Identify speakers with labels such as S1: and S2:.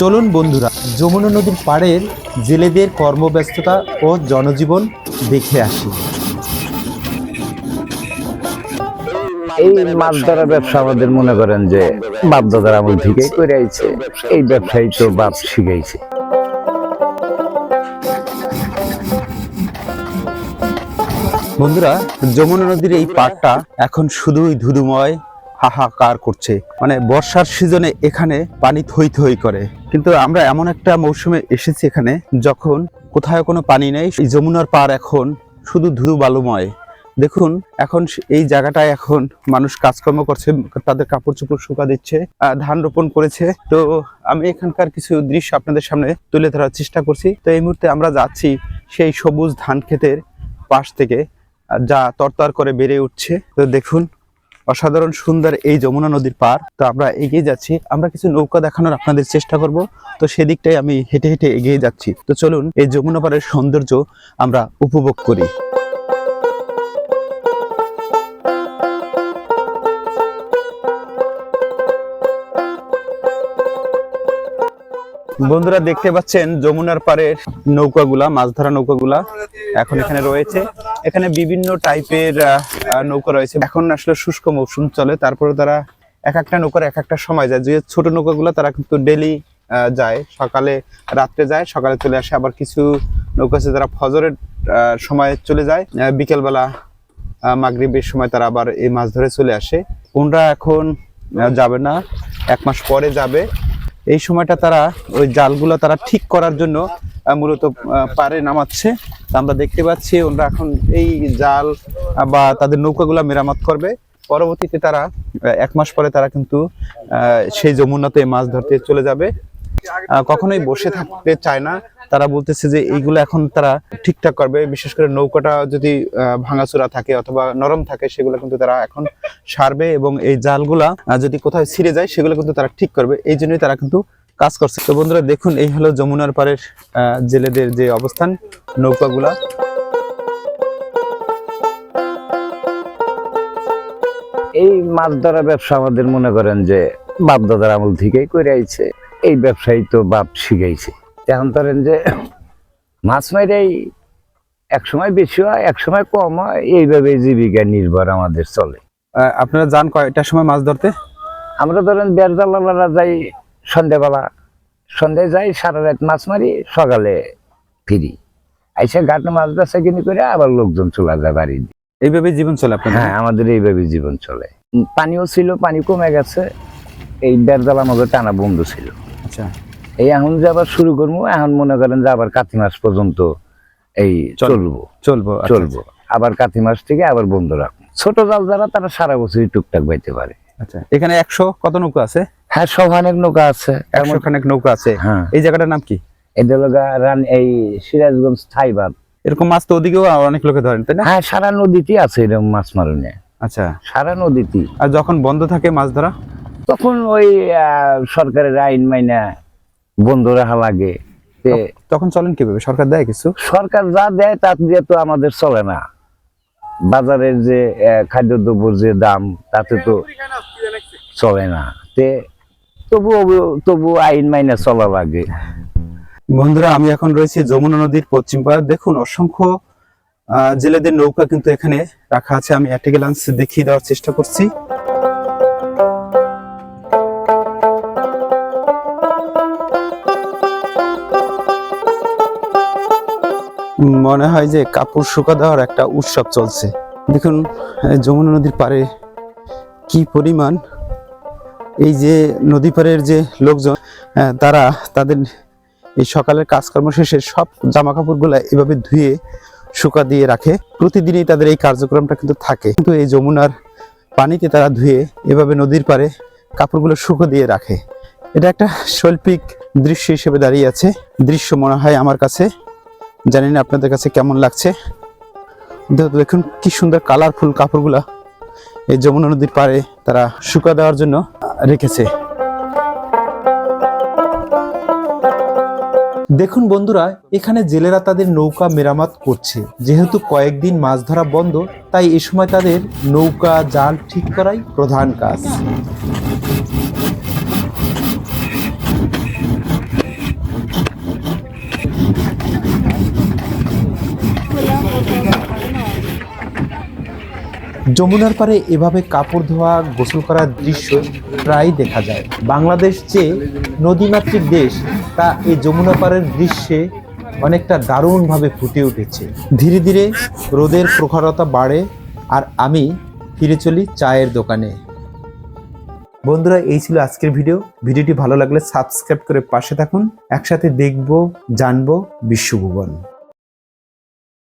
S1: চলুন বন্ধুরা যমুনা নদীর পাড়ের জেলেদের কর্মব্যস্ততা ও জনজীবন দেখে আসি।
S2: এই মাছ ধরা ব্যবসা আমাদের মনে করেন যে বাপ দাদার আমল থেকেই করে আইছে এই ব্যবসায়ী তো বাপ শিখাইছে।
S1: বন্ধুরা যমুনা নদীর এই পাড়টা এখন শুধুই ধুধুময় হাহাকার করছে। মানে বর্ষার সিজনে এখানে পানি থই থই করে। কিন্তু আমরা এমন একটা মৌসুমে এসেছি এখানে যখন কোথাও কোনো পানি নেই যমুনার পাড় এখন শুধু ধুধু বালুময়। দেখুন, এখন এই জায়গাটায় এখন মানুষ কাজকর্ম করছে, তাদের কাপড় চোপড় শুকা দিচ্ছে ধান রোপণ করেছে। তো আমি এখানকার কিছু দৃশ্য আপনাদের সামনে তুলে ধরার চেষ্টা করছি। তো এই মুহূর্তে আমরা যাচ্ছি সেই সবুজ ধান ক্ষেতের পাশ থেকে যা তরতর করে বেড়ে উঠছে। তো দেখুন অসাধারণ সুন্দর এই যমুনা নদীর পার। তো আমরা এগিয়ে যাচ্ছি। আমরা কিছু নৌকা দেখানোর আপনাদের চেষ্টা করব। তো সেদিকটাই আমি হেঁটে হেঁটে এগিয়ে যাচ্ছি। তো চলুন এই যমুনা পাড়ের সৌন্দর্য আমরা উপভোগ করি। বন্ধুরা দেখতে পাচ্ছেন যমুনার পাড়ের নৌকাগুলা, মাছ ধরা নৌকাগুলা এখন এখানে রয়েছে। এখানে বিভিন্ন টাইপের নৌকা রয়েছে। এখন আসলে শুষ্ক মৌসুম চলে, তারপরে তারা এক একটা নৌকার এক একটা সময় যায়। যে ছোট নৌকাগুলো তারা কিন্তু ডেলি যায়। সকালে, রাত্রে যায়, সকালে চলে আসে। আবার কিছু নৌকা আছে যারা ফজরের সময় চলে যায়। বিকেলবেলা মাগরিবের সময় তারা আবার এই মাছ ধরে চলে আসে। কোনরা এখন যাবে না। এক মাস পরে যাবে। এই সময়টা তারা ওই জালগুলো তারা ঠিক করার জন্য মূলত পারে নামাচ্ছে। আমরা দেখতে পাচ্ছি ওরা এখন এই জাল বা তাদের নৌকাগুলো মেরামত করবে। পরবর্তীতে তারা এক মাস পরে তারা কিন্তু সেই যমুনাতে মাছ ধরতে চলে যাবে। কখনোই বসে থাকতে চায় না। তারা বলতেছে যে এইগুলো এখন তারা ঠিকঠাক করবে, বিশেষ করে নৌকাটা যদি ভাঙাচোরা থাকে অথবা নরম থাকে, সেগুলো কিন্তু তারা এখন সারবে এবং এই জালগুলা যদি কোথাও ছিঁড়ে যায়, সেগুলো কিন্তু তারা ঠিক করবে। এই জন্যই তারা কিন্তু কাজ করছে। তো বন্ধুরা, দেখুন, এই হলো যমুনার পাড়ের জেলেদের যে অবস্থান, নৌকাগুলা।
S2: এই মাছ ধরা ব্যবসা আমাদের মনে করেন যে বাপ দাদার আমল থেকেই করে আইছে। এই ব্যবসায়ী তো বাপ শিখাইছে। এখন ধরেন যে মাছ মাইরাই এক সময় বেশি হয় এক সময় কম হয় এইভাবে জীবিকা নির্ভর আমাদের চলে।
S1: আপনারা যান কয়টার সময় মাছ ধরতে?
S2: আমরা ধরেন বেরজালারা যাই সন্ধ্যাবেলা সন্ধ্যায় যাই সারা রাত মাছ মারি সকালে ফিরি। আইসা ঘাটে মাছ বেচা কিনি করে আবার লোকজন চলে যায় বাড়ি
S1: এইভাবে জীবন চলে আপনাদের?
S2: হ্যাঁ আমাদের এইভাবে জীবন চলে। পানিও ছিল পানি কমে গেছে এই বেরজাল আমাদের টানা বন্ধ ছিল।
S1: আচ্ছা।
S2: এই এখন যে আবার শুরু করব এখন মনে করেন যে আবার কাতি মাস পর্যন্ত এই
S1: চলবো।
S2: চলবো
S1: আচ্ছা,
S2: চলবো। আবার কাতি মাস থেকে আবার বন্ধ রাখব। ছোট জাল যারা তারা সারা বছরই টুকটাক বাইতে পারে।
S1: আচ্ছা এখানে একশো কত নৌকা আছে?
S2: হ্যাঁ নৌকা আছে।
S1: একশো খানেক নৌকা আছে।
S2: হ্যাঁ।
S1: এই জায়গাটার নাম কি?
S2: লগা রান এই সিরাজগঞ্জ থাইবাদ
S1: এরকম মাছ তো ওদিকেও অনেক লোকে ধরেন তাই না?
S2: হ্যাঁ সারা নদীতে আছে এরকম মাছ মারুনে
S1: আচ্ছা।
S2: সারা নদীতে
S1: আর যখন বন্ধ থাকে মাছ ধরা?
S2: তখন ওই সরকারের আইন মাইনা বন্ধ রাখা লাগে।
S1: তখন চলেন কীভাবে? সরকার দেয় কিছু?
S2: সরকার যা দেয় তা দিয়ে তো আমাদের চলে না। বাজারের যে খাদ্যদ্রব্যর যে দাম তাতে তো চলে না। তে তবু তবু আইন মাইনা চলা লাগে।
S1: বন্ধুরা আমি এখন রয়েছি যমুনা নদীর পশ্চিম পাড়। দেখুন অসংখ্য জেলেদের নৌকা কিন্তু এখানে রাখা আছে। আমি একটা গ্লান্স দেখিয়ে দেওয়ার চেষ্টা করছি। মনে হয় যে কাপড় শুকা দেওয়ার একটা উৎসব চলছে। দেখুন যমুনা নদীর পারে কি পরিমাণ এই যে নদী পাড়ের যে লোকজন তারা তাদের এই সকালের কাজকর্ম শেষে সব জামা কাপড়গুলো এভাবে ধুয়ে, শুকা দিয়ে রাখে। প্রতিদিনই তাদের এই কার্যক্রমটা কিন্তু থাকে। কিন্তু এই যমুনার পানিতে তারা ধুয়ে এভাবে নদীর পাড়ে কাপড়গুলো শুকো দিয়ে রাখে। এটা একটা শৈল্পিক দৃশ্য হিসেবে দাঁড়িয়ে আছে। দৃশ্য মনে হয় আমার কাছে। জানি না আপনাদের কাছে কেমন লাগছে। দেখুন কি সুন্দর কালারফুল কাপড়গুলা এই যমুনা নদীর পাড়ে তারা শুকা দেওয়ার জন্য রেখেছে। দেখুন বন্ধুরা, এখানে জেলেরা তাদের নৌকা মেরামত করছে। যেহেতু কয়েকদিন মাছ ধরা বন্ধ, তাই এ সময় তাদের নৌকা, জাল ঠিক করাই প্রধান কাজ। যমুনার পারে এভাবে কাপড় ধোয়া, গোসল করার দৃশ্য প্রায় দেখা যায়। বাংলাদেশ যে নদীমাতৃক দেশ, তা এই যমুনা পাড়ের দৃশ্যে অনেকটা দারুণভাবে ফুটে উঠেছে। ধীরে ধীরে রোদের প্রখরতা বাড়ে আর আমি ফিরে চলি চায়ের দোকানে। বন্ধুরা, এই ছিল আজকের ভিডিও। ভিডিওটি ভালো লাগলে সাবস্ক্রাইব করে পাশে থাকুন। একসাথে দেখব, জানব বিশ্বভুবন